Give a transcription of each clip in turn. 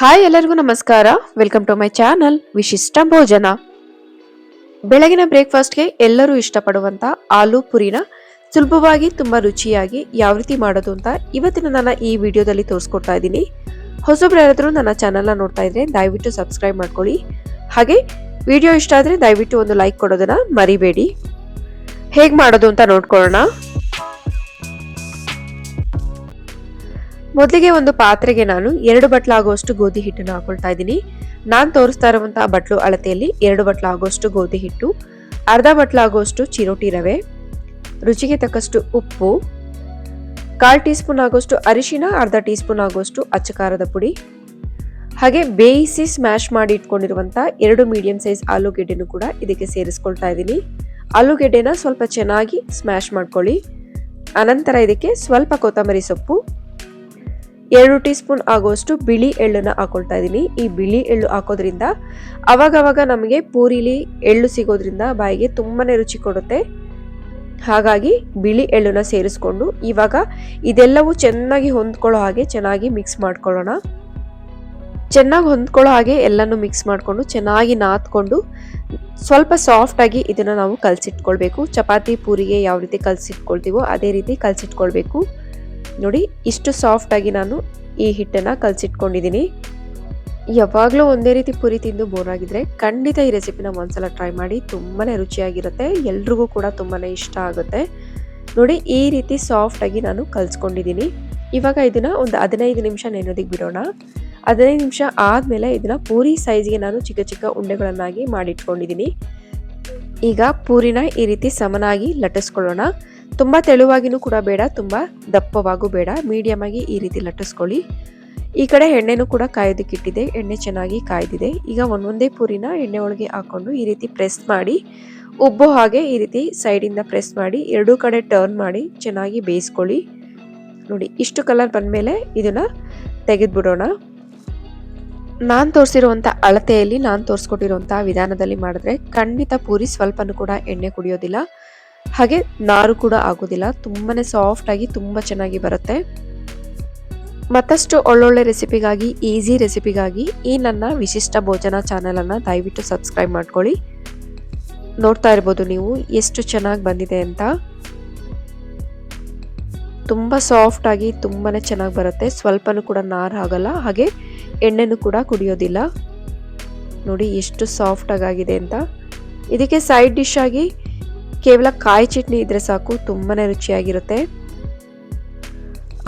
Hi ಎಲ್ಲರಿಗೂ ನಮಸ್ಕಾರ. Welcome to my channel ವಿಶಿಷ್ಟ ಭೋಜನ ಬೆಳಗಿನ ಬ್ರೇಕ್ಫಾಸ್ಟ್ಗೆ ಎಲ್ಲರೂ ಇಷ್ಟಪಡುವಂಥ ಆಲೂ ಪುರಿನ ಸುಲಭವಾಗಿ ತುಂಬ ರುಚಿಯಾಗಿ ಯಾವ ರೀತಿ ಮಾಡೋದು ಅಂತ ಇವತ್ತಿನ ನಾನು ಈ ವಿಡಿಯೋದಲ್ಲಿ ತೋರಿಸ್ಕೊಡ್ತಾ ಇದ್ದೀನಿ. ಹೊಸಬ್ರು ಯಾರಾದರೂ ನನ್ನ ಚಾನಲ್ನ ನೋಡ್ತಾ ಇದ್ರೆ ದಯವಿಟ್ಟು ಸಬ್ಸ್ಕ್ರೈಬ್ ಮಾಡ್ಕೊಳ್ಳಿ. ಹಾಗೆ ವಿಡಿಯೋ ಇಷ್ಟ ಆದರೆ ದಯವಿಟ್ಟು ಒಂದು ಲೈಕ್ ಕೊಡೋದನ್ನು ಮರಿಬೇಡಿ. ಹೇಗೆ ಮಾಡೋದು ಅಂತ ನೋಡ್ಕೊಳ್ಳೋಣ. ಮೊದಲಿಗೆ ಒಂದು ಪಾತ್ರೆಗೆ ನಾನು ಎರಡು ಬಟ್ಲು ಆಗುವಷ್ಟು ಗೋಧಿ ಹಿಟ್ಟನ್ನು ಹಾಕೊಳ್ತಾ ಇದ್ದೀನಿ. ನಾನು ತೋರಿಸ್ತಾ ಇರುವಂತಹ ಬಟ್ಲು ಅಳತೆಯಲ್ಲಿ ಎರಡು ಬಟ್ಲು ಆಗುವಷ್ಟು ಗೋಧಿ ಹಿಟ್ಟು, ಅರ್ಧ ಬಟ್ಲು ಆಗುವಷ್ಟು ಚಿರೋಟಿ ರವೆ, ರುಚಿಗೆ ತಕ್ಕಷ್ಟು ಉಪ್ಪು, ಕಾಲು ಟೀ ಸ್ಪೂನ್ ಆಗುವಷ್ಟು ಅರಿಶಿನ, ಅರ್ಧ ಟೀ ಸ್ಪೂನ್ ಆಗುವಷ್ಟು ಅಚ್ಚಕಾರದ ಪುಡಿ. ಹಾಗೆ ಬೇಯಿಸಿ ಸ್ಮ್ಯಾಶ್ ಮಾಡಿ ಇಟ್ಕೊಂಡಿರುವಂಥ ಎರಡು ಮೀಡಿಯಂ ಸೈಜ್ ಆಲೂಗೆಡ್ಡೆನೂ ಕೂಡ ಇದಕ್ಕೆ ಸೇರಿಸ್ಕೊಳ್ತಾ ಇದ್ದೀನಿ. ಆಲೂಗೆಡ್ಡೆನ ಸ್ವಲ್ಪ ಚೆನ್ನಾಗಿ ಸ್ಮ್ಯಾಶ್ ಮಾಡ್ಕೊಳ್ಳಿ. ಅನಂತರ ಇದಕ್ಕೆ ಸ್ವಲ್ಪ ಕೊತ್ತಂಬರಿ ಸೊಪ್ಪು ಎರಡು ಟೀ ಸ್ಪೂನ್ ಆಗುವಷ್ಟು ಬಿಳಿ ಎಳ್ಳನ್ನು ಹಾಕೊಳ್ತಾ ಇದ್ದೀನಿ. ಈ ಬಿಳಿ ಎಳ್ಳು ಹಾಕೋದ್ರಿಂದ ಅವಾಗವಾಗ ನಮಗೆ ಪೂರಿಲಿ ಎಳ್ಳು ಸಿಗೋದ್ರಿಂದ ಬಾಯಿಗೆ ತುಂಬಾ ರುಚಿ ಕೊಡುತ್ತೆ. ಹಾಗಾಗಿ ಬಿಳಿ ಎಳ್ಳನ್ನ ಸೇರಿಸ್ಕೊಂಡು ಇವಾಗ ಇದೆಲ್ಲವೂ ಚೆನ್ನಾಗಿ ಹೊಂದ್ಕೊಳ್ಳೋ ಹಾಗೆ ಚೆನ್ನಾಗಿ ಮಿಕ್ಸ್ ಮಾಡ್ಕೊಳ್ಳೋಣ. ಚೆನ್ನಾಗಿ ಹೊಂದ್ಕೊಳ್ಳೋ ಹಾಗೆ ಎಲ್ಲನೂ ಮಿಕ್ಸ್ ಮಾಡಿಕೊಂಡು ಚೆನ್ನಾಗಿ ನಾದ್ಕೊಂಡು ಸ್ವಲ್ಪ ಸಾಫ್ಟಾಗಿ ಇದನ್ನು ನಾವು ಕಲಸಿಟ್ಕೊಳ್ಬೇಕು. ಚಪಾತಿ, ಪೂರಿಗೆ ಯಾವ ರೀತಿ ಕಲಸಿಟ್ಕೊಳ್ತೀವೋ ಅದೇ ರೀತಿ ಕಲಸಿಟ್ಕೊಳ್ಬೇಕು. ನೋಡಿ, ಇಷ್ಟು ಸಾಫ್ಟಾಗಿ ನಾನು ಈ ಹಿಟ್ಟನ್ನು ಕಲಸಿಟ್ಕೊಂಡಿದ್ದೀನಿ ಯಾವಾಗಲೂ ಒಂದೇ ರೀತಿ ಪುರಿ ತಿಂದು ಬೋರ್ ಆಗಿದ್ರೆ ಖಂಡಿತ ಈ ರೆಸಿಪಿನ ಒಂದ್ಸಲ ಟ್ರೈ ಮಾಡಿ ತುಂಬಾ ರುಚಿಯಾಗಿರುತ್ತೆ, ಎಲ್ರಿಗೂ ಕೂಡ ತುಂಬಾ ಇಷ್ಟ ಆಗುತ್ತೆ. ನೋಡಿ, ಈ ರೀತಿ ಸಾಫ್ಟಾಗಿ ನಾನು ಕಲಿಸ್ಕೊಂಡಿದ್ದೀನಿ ಇವಾಗ ಇದನ್ನು ಒಂದು ಹದಿನೈದು ನಿಮಿಷ ನೆನೋದಿಗೆ ಬಿಡೋಣ. ಹದಿನೈದು ನಿಮಿಷ ಆದಮೇಲೆ ಇದನ್ನು ಪೂರಿ ಸೈಜ್ಗೆ ನಾನು ಚಿಕ್ಕ ಚಿಕ್ಕ ಉಂಡೆಗಳನ್ನಾಗಿ ಮಾಡಿಟ್ಕೊಂಡಿದ್ದೀನಿ ಈಗ ಪೂರಿನ ಈ ರೀತಿ ಸಮನಾಗಿ ಲಟ್ಟಿಸ್ಕೊಳ್ಳೋಣ. ತುಂಬ ತೆಳುವಾಗಿನೂ ಕೂಡ ಬೇಡ, ತುಂಬ ದಪ್ಪವಾಗೂ ಬೇಡ. ಮೀಡಿಯಮ್ ಆಗಿ ಈ ರೀತಿ ಲಟ್ಟಿಸ್ಕೊಳ್ಳಿ. ಈ ಕಡೆ ಎಣ್ಣೆನೂ ಕೂಡ ಕಾಯೋದಕ್ಕಿಟ್ಟಿದೆ. ಎಣ್ಣೆ ಚೆನ್ನಾಗಿ ಕಾಯ್ದಿದೆ. ಈಗ ಒಂದೊಂದೇ ಪೂರಿನ ಎಣ್ಣೆ ಒಳಗೆ ಹಾಕೊಂಡು ಈ ರೀತಿ ಪ್ರೆಸ್ ಮಾಡಿ, ಉಬ್ಬೋ ಹಾಗೆ ಈ ರೀತಿ ಸೈಡಿಂದ ಪ್ರೆಸ್ ಮಾಡಿ, ಎರಡೂ ಕಡೆ ಟರ್ನ್ ಮಾಡಿ ಚೆನ್ನಾಗಿ ಬೇಯಿಸ್ಕೊಳ್ಳಿ. ನೋಡಿ, ಇಷ್ಟು ಕಲರ್ ಬಂದಮೇಲೆ ಇದನ್ನ ತೆಗೆದ್ಬಿಡೋಣ. ನಾನು ತೋರಿಸಿರುವಂಥ ಅಳತೆಯಲ್ಲಿ ನಾನು ತೋರಿಸ್ಕೊಟ್ಟಿರುವಂಥ ವಿಧಾನದಲ್ಲಿ ಮಾಡಿದ್ರೆ ಖಂಡಿತ ಪೂರಿ ಸ್ವಲ್ಪನೂ ಕೂಡ ಎಣ್ಣೆ ಕುಡಿಯೋದಿಲ್ಲ. ಹಾಗೆ ನಾರು ಕೂಡ ಆಗೋದಿಲ್ಲ. ತುಂಬಾ ಸಾಫ್ಟ್ ಆಗಿ ತುಂಬ ಚೆನ್ನಾಗಿ ಬರುತ್ತೆ. ಮತ್ತಷ್ಟು ಒಳ್ಳೊಳ್ಳೆ ರೆಸಿಪಿಗಾಗಿ ಈಸಿ ರೆಸಿಪಿಗಾಗಿ ಈ ನನ್ನ ವಿಶಿಷ್ಟ ಭೋಜನ ಚಾನಲನ್ನು ದಯವಿಟ್ಟು ಸಬ್ಸ್ಕ್ರೈಬ್ ಮಾಡ್ಕೊಳ್ಳಿ. ನೋಡ್ತಾ ಇರ್ಬೋದು ನೀವು ಎಷ್ಟು ಚೆನ್ನಾಗಿ ಬಂದಿದೆ ಅಂತ. ತುಂಬ ಸಾಫ್ಟ್ ಆಗಿ ತುಂಬಾ ಚೆನ್ನಾಗಿ ಬರುತ್ತೆ. ಸ್ವಲ್ಪನೂ ಕೂಡ ನಾರು ಆಗಲ್ಲ. ಹಾಗೆ ಎಣ್ಣೆನೂ ಕೂಡ ಕುಡಿಯೋದಿಲ್ಲ. ನೋಡಿ ಎಷ್ಟು ಸಾಫ್ಟ್ ಆಗಿದೆ ಅಂತ. ಇದಕ್ಕೆ ಸೈಡ್ ಡಿಶ್ ಆಗಿ ಕೇವಲ ಕಾಯಿ ಚಟ್ನಿ ಇದ್ರೆ ಸಾಕು ತುಂಬಾ ರುಚಿಯಾಗಿರುತ್ತೆ.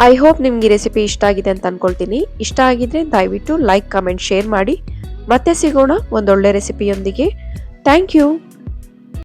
ಐ ಹೋಪ್ ನಿಮ್ಗೆ ರೆಸಿಪಿ ಇಷ್ಟ ಆಗಿದೆ ಅಂತ ಅನ್ಕೊಳ್ತೀನಿ. ಇಷ್ಟ ಆಗಿದ್ರೆ ದಯವಿಟ್ಟು ಲೈಕ್ ಕಮೆಂಟ್ ಶೇರ್ ಮಾಡಿ. ಮತ್ತೆ ಸಿಗೋಣ ಒಂದೊಳ್ಳೆ ರೆಸಿಪಿಯೊಂದಿಗೆ ಥ್ಯಾಂಕ್ ಯು